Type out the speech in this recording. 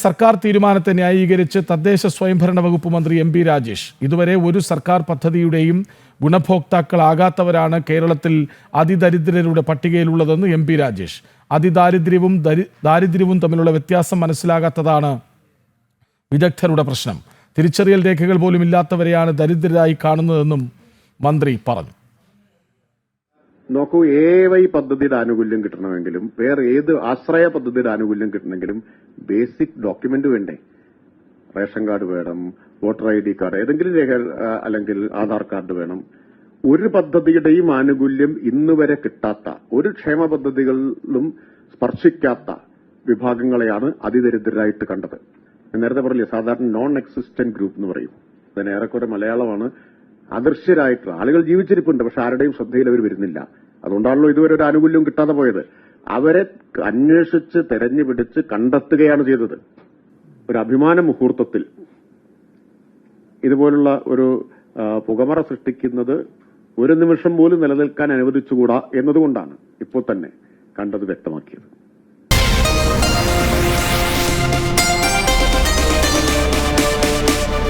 സർക്കാർ തീരുമാനത്തെ ന്യായീകരിച്ച് തദ്ദേശ സ്വയംഭരണ വകുപ്പ് മന്ത്രി എം പി രാജേഷ്. ഇതുവരെ ഒരു സർക്കാർ പദ്ധതിയുടെയും ഗുണഭോക്താക്കളാകാത്തവരാണ് കേരളത്തിൽ അതിദരിദ്രരുടെ പട്ടികയിലുള്ളതെന്ന് എം പി രാജേഷ്. അതിദാരിദ്ര്യവും ദരി- ദാരിദ്ര്യവും തമ്മിലുള്ള വ്യത്യാസം മനസ്സിലാകാത്തതാണ് വിദഗ്ധരുടെ പ്രശ്നം. തിരിച്ചറിയൽ രേഖകൾ പോലും ഇല്ലാത്തവരെയാണ് ദരിദ്രരായി കാണുന്നതെന്നും മന്ത്രി പറഞ്ഞു. നോക്കൂ എ വൈ പദ്ധതിയുടെ ആനുകൂല്യം കിട്ടണമെങ്കിലും വേറെ ഏത് ആശ്രയ പദ്ധതിയുടെ ആനുകൂല്യം കിട്ടണമെങ്കിലും ബേസിക് ഡോക്യുമെന്റ് വേണ്ടേ? റേഷൻ കാർഡ് വേണം വോട്ടർ ഐ ഡി കാർഡ് ഏതെങ്കിലും രേഖ അല്ലെങ്കിൽ ആധാർ കാർഡ് വേണം. ഒരു പദ്ധതിയുടെയും ആനുകൂല്യം ഇന്ന് വരെ കിട്ടാത്ത ഒരു ക്ഷേമ പദ്ധതികളിലും സ്പർശിക്കാത്ത വിഭാഗങ്ങളെയാണ് അതിദരിദ്രരായിട്ട് കണ്ടത്. നേരത്തെ പറഞ്ഞില്ലേ സാധാരണ നോൺ എക്സിസ്റ്റന്റ് ഗ്രൂപ്പ് എന്ന് പറയും. അതിന് ഏറെക്കുറെ മലയാളമാണ് അദൃശ്യരായിട്ടുള്ള ആളുകൾ ജീവിച്ചിരിപ്പുണ്ട് പക്ഷെ ആരുടെയും ശ്രദ്ധയിൽ അവർ വരുന്നില്ല. അതുകൊണ്ടാണല്ലോ ഇതുവരെ ഒരു ആനുകൂല്യം കിട്ടാതെ പോയത്. അവരെ അന്വേഷിച്ച് തെരഞ്ഞു പിടിച്ച് കണ്ടെത്തുകയാണ് ചെയ്തത്. ഒരു അഭിമാന മുഹൂർത്തത്തിൽ. ഇതുപോലുള്ള ഒരു പുകമറ സൃഷ്ടിക്കുന്നത് ഒരു നിമിഷം പോലും നിലനിൽക്കാൻ അനുവദിച്ചുകൂടാ എന്നതുകൊണ്ടാണ് ഇപ്പോൾ തന്നെ കണ്ടത് വ്യക്തമാക്കിയത്.